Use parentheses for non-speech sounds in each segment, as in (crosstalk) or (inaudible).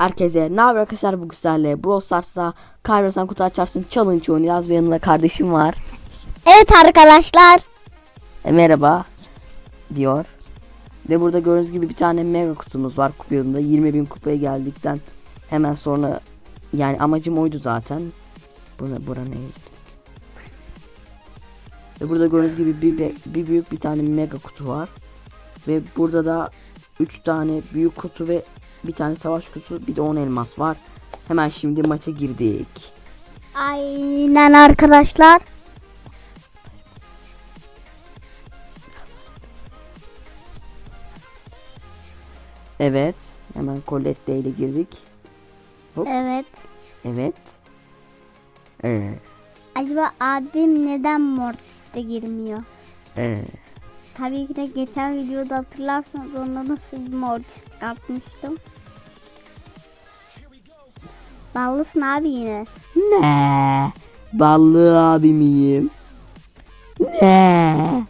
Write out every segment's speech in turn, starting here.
Herkese ne haber arkadaşlar bu güzelle Brawl Stars'ta kaybedersen kutu açarsın challenge oynayacağız ve yanında kardeşim var. Evet arkadaşlar. E, merhaba diyor. Ve burada gördüğünüz gibi bir tane mega kutumuz var kupayında 20 bin kupaya geldikten hemen sonra yani amacım oydu zaten. Bura, bura ne? Ve burada gördüğünüz gibi bir, bir büyük bir tane mega kutu var. Ve burada da 3 tane büyük kutu ve bir tane savaş kutusu bir de 10 elmas var. Hemen şimdi maça girdik. Aynen arkadaşlar. Evet. Hemen Colette ile girdik. Evet. Evet. Ee, Acaba abim neden Mortis'te girmiyor? ee. Tabii ki de geçen videoda hatırlarsanız onda nasıl bir Mortis çıkartmıştım. Ballısın abi yine. Ne? Ballı abi miyim? Ne?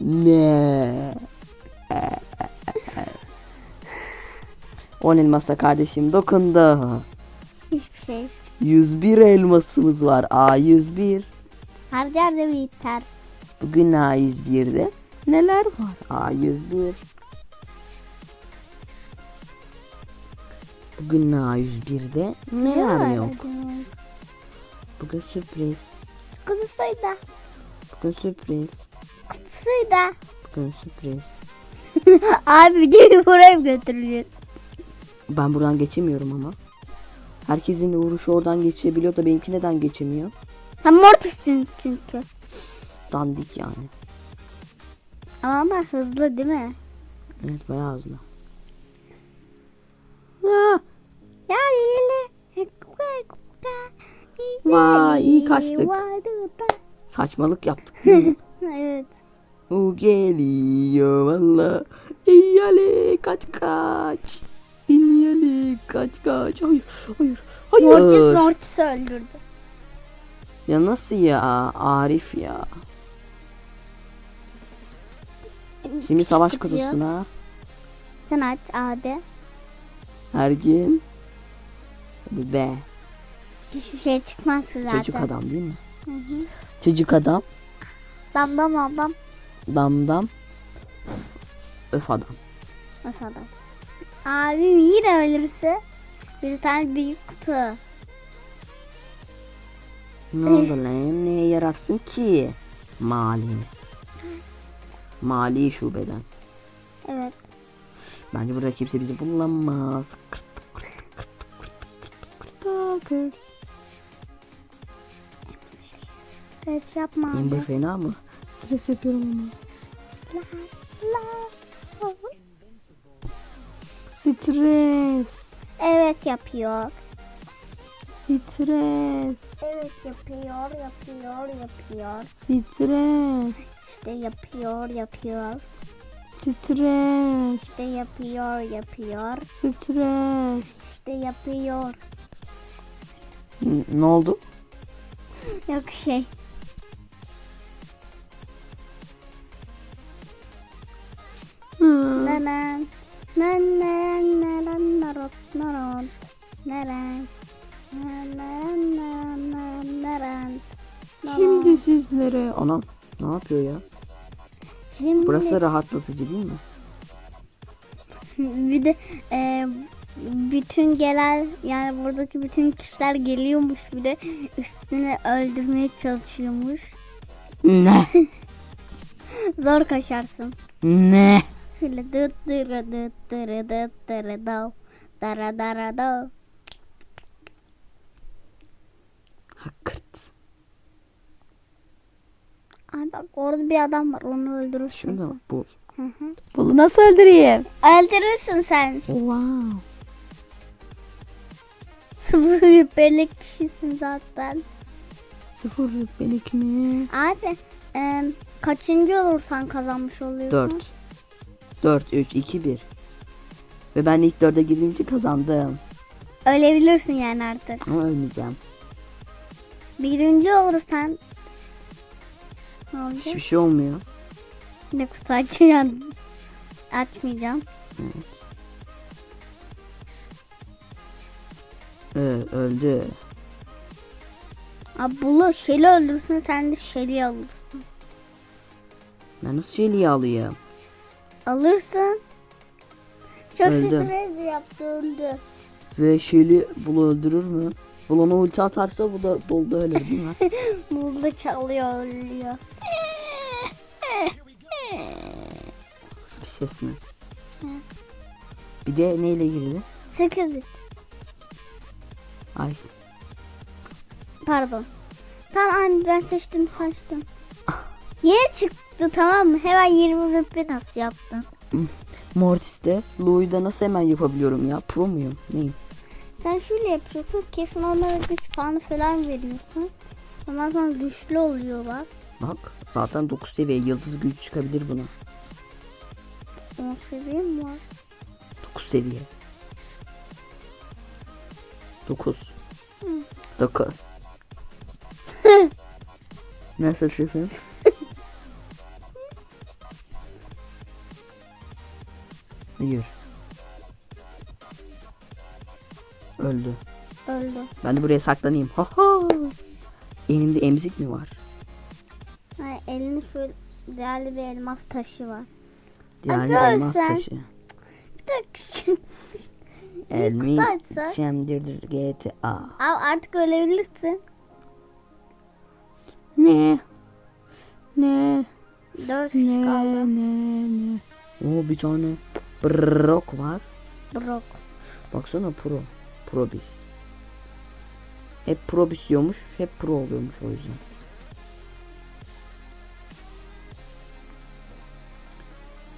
Ne? On elmasa kardeşim dokundu. Hiçbir şey çık. 101 elmasımız var. A 101. Harcar da biter. Bugün A 101'de neler var? A 101. Bugün A 101'de neler yok? Bugün sürpriz. Kutusuydu. Bugün sürpriz. Kutusuydu. Bugün sürpriz. (laughs) abi videoyu buraya mı götüreceğiz? Ben buradan geçemiyorum ama. Herkesin uğraşı oradan geçebiliyor da benimki neden geçemiyor? Sen Mortis'sin çünkü. Dandik yani. Ama bak hızlı değil mi? Evet bayağı hızlı. Ah, Ya iyile. Vay, iyi kaçtık. saçmalık yaptık (laughs) evet. O geliyor valla. İyali kaç kaç. İyali kaç kaç. Hayır hayır hayır. Mortis Mortis'i öldürdü. Ya nasıl ya Arif ya. Şimdi savaş Çıkıyor. kutusuna Sen aç abi. her gün. Hadi be. Hiçbir şey çıkmaz zaten. Çocuk adam değil mi? Hı hı. Çocuk adam. Dam dam adam. Dam dam. Öf adam. Nasıl adam? Abim yine ölürse bir tane büyük kutu. Ne oldu lan? Neye yararsın ki? Mali. Mali şubeden. Evet. Bence burada kimse bizi bulamaz. Kırt kırt kırt kırt kırt kırt kırt. Evet yapma abi. Amber fena mı? Stres yapıyorum ama. Stres. Evet yapıyor. Stres. Evet yapıyor, yapıyor, yapıyor. Stres. İşte yapıyor, yapıyor. Stres. İşte yapıyor, yapıyor. Stres. İşte yapıyor. Ne oldu? Yok şey. Hı. Nenen. Nenen, nenen, narot, narot. Neren. Sizlere... Anam ne yapıyor ya? Şimdi Burası rahatlatıcı değil mi? (laughs) bir de e, bütün gelen yani buradaki bütün kişiler geliyormuş bir de üstüne öldürmeye çalışıyormuş. Ne? (laughs) Zor kaçarsın. Ne? Şöyle dıt dırı dıt dırı dıt dırı dav. Dara dara dav. Hakırt. Ay bak orada bir adam var onu öldürürsün. Bak bul. Hı hı. Bulu nasıl öldüreyim? Öldürürsün sen. Wow. Sıfır yüpelik kişisin zaten. Sıfır rütbelik mi? Abi e, kaçıncı olursan kazanmış oluyorsun. 4. 4, 3, 2, 1. Ve ben ilk 4'e girdiğim için kazandım. Ölebilirsin yani artık. Ama ölmeyeceğim. Birinci olursan ne? Hiçbir şey olmuyor. Yine kutu açacaksın. Açmayacağım. Evet. Evet, öldü. Abi Bulu Şeli öldürsün sen de Şeli alırsın. Ben nasıl şeyliği alayım? Alırsın. Çok Öldü. stres yaptı öldü. Ve şeyli bunu öldürür mü? Bu ona ulti atarsa bu da doldu ölür değil mi? (laughs) Bulu da çalıyor ölüyor. Nasıl bir ses mi? Bir de neyle girdi? 8 bit. Ay. Pardon. Tamam ben seçtim seçtim. Yeni çıktı tamam mı? Hemen 20 rütbe nasıl yaptın? Mortis'te Louis'da nasıl hemen yapabiliyorum ya? Pro muyum? Neyim? Sen şöyle yapıyorsun. Kesin onlara güç puanı falan veriyorsun. Ondan sonra güçlü oluyorlar. Bak zaten 9 seviye yıldız güç çıkabilir buna. 10 seviye mi var? 9 seviye. 9. Hı. 9. Nasıl şefim? Hayır. Öldü. Öldü. Ben de buraya saklanayım. Ha ha. Elimde emzik mi var? Ha, elini şöyle değerli bir elmas taşı var. Yani Hadi elmas sen. taşı. (laughs) Elmi çemdirdir GTA. Abi artık ölebilirsin. Ne? Ne? 4 kişi Ne? kaldı. Ne? Ne? Oo bir tane brok var. Brok. Baksana pro. Probis. Hep probis yiyormuş. Hep pro oluyormuş o yüzden.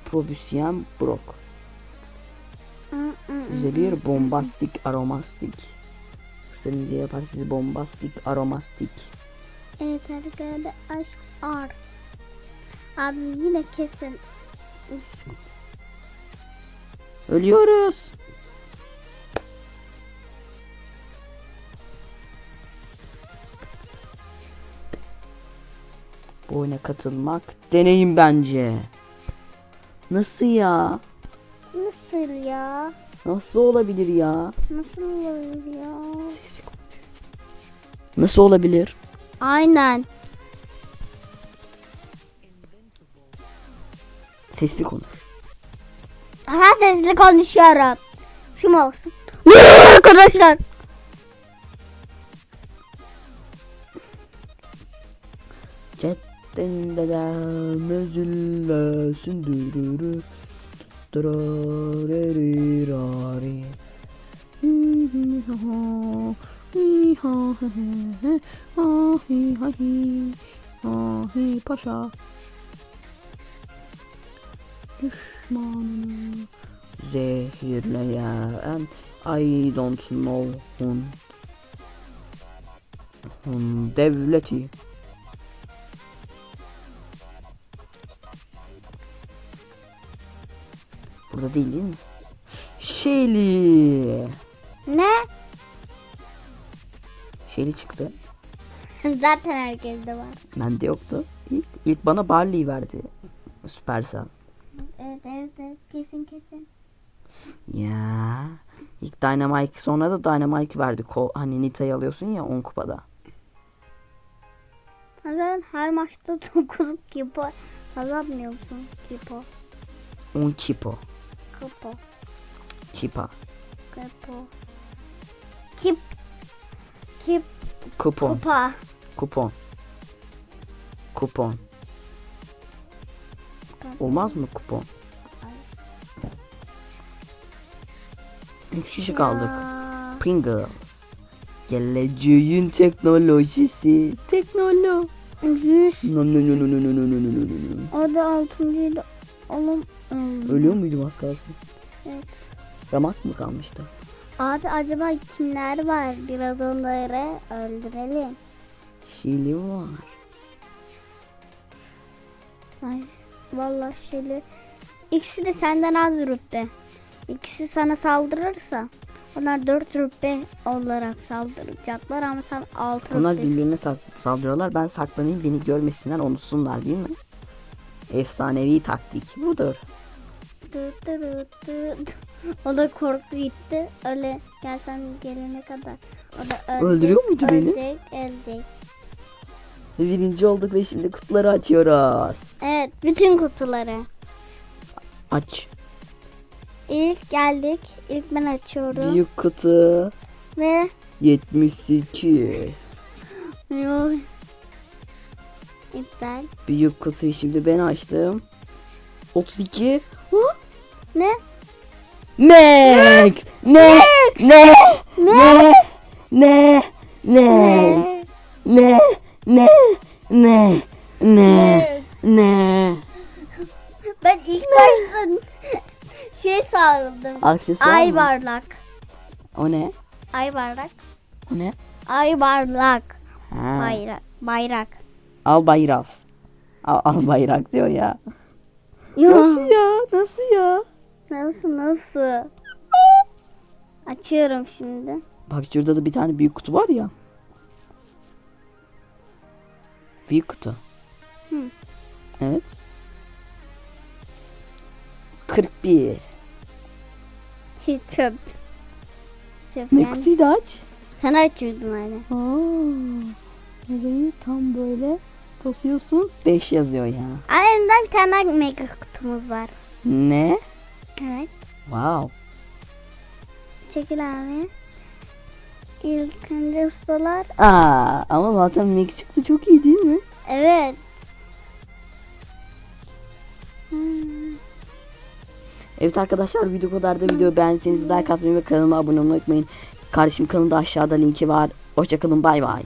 Probis yiyen brok. Hı, hı, hı. Bize bir bombastik aromastik. Kısırınca yapar sizi bombastik aromastik. Evet arkadaşlar aşk ar. Abi yine kesin. Ölüyoruz. Bu oyuna katılmak deneyim bence. Nasıl ya? Nasıl ya? Nasıl olabilir ya? Nasıl olur ya? Nasıl olabilir? Aynen. Sesli konuş. Aha sesli konuşuyorum. Şu mu olsun? Arkadaşlar. Özüllesin dürürü. Dırarırirari. Ahi paşa Düşmanını zehirleyen I don't know hun Hun devleti Burada değil değil mi? Shelly. Ne? Shelly çıktı. (laughs) Zaten herkeste var. Bende yoktu. İlk, ilk bana Barley verdi. Supercell. Evet evet evet kesin kesin. Ya. İlk Dynamite sonra da Dynamite verdi. Ko hani Nita'yı alıyorsun ya 10 kupada. Zaten her maçta 9 kipo kazanmıyor musun? Kipo. 10 kipo. Kipo. Kipa. Kipo. Kip. Kip. Kupon. Kupa. Kupon. Kupon. Olmaz mı kupon? 3 kişi kaldık. Ya. Pringles. Geleceğin teknolojisi. Teknolo. Yüz. Nom nom nom nom nom nom nom nom nom nom. O da altıncıydı. Oğlum. Im. Ölüyor muydum az kalsın? Evet. Ramak mı kalmıştı? Abi acaba kimler var? Biraz onları öldürelim. Şili var. Ay, vallahi şeyli. İkisi de senden az rütbe. İkisi sana saldırırsa onlar dört rütbe olarak saldıracaklar ama sen altı Onlar rütbe. birbirine saldırıyorlar. Ben saklanayım beni görmesinler unutsunlar değil mi? Efsanevi taktik budur. O da korktu gitti. Öyle gelsen gelene kadar. O da ölecek, Öldürüyor muydu beni? ölecek, Ölecek. Birinci olduk ve şimdi kutuları açıyoruz. Evet bütün kutuları. Aç. İlk geldik. İlk ben açıyorum. Büyük kutu. Ve 78. Yok. İptal. Büyük kutuyu şimdi ben açtım. 32. Hı? Ne? Mac! Ne? Ne? Ne? Ne? Ne? Ne? Ne? Ne? Ne? Ne? Ben ilk başta şey sarıldım. Aksesuar Ay mı? barlak. O ne? Ay barlak. O ne? Ay barlak. Ha. Bayrak. Bayrak. Al bayrak. Al, al bayrak diyor ya. Yok. Nasıl ya? Nasıl ya? Nasıl nasıl? Açıyorum şimdi. Bak şurada da bir tane büyük kutu var ya. Büyük kutu. Hı. Evet. 41. Hiç çöp. Çöp Ne yani. kutuyu da aç. Sen açıyordun öyle. Aa, nereyi tam böyle basıyorsun. 5 yazıyor ya. Aynen bir tane mega kutumuz var. Ne? Evet. Wow. Çekil abi. İlk önce ustalar. Aa, ama zaten Meg çıktı çok iyi değil mi? Evet. Hmm. Evet arkadaşlar video kadar da video beğendiyseniz like atmayı ve kanalıma abone olmayı unutmayın. Kardeşim kanalında aşağıda linki var. Hoşçakalın bay bay.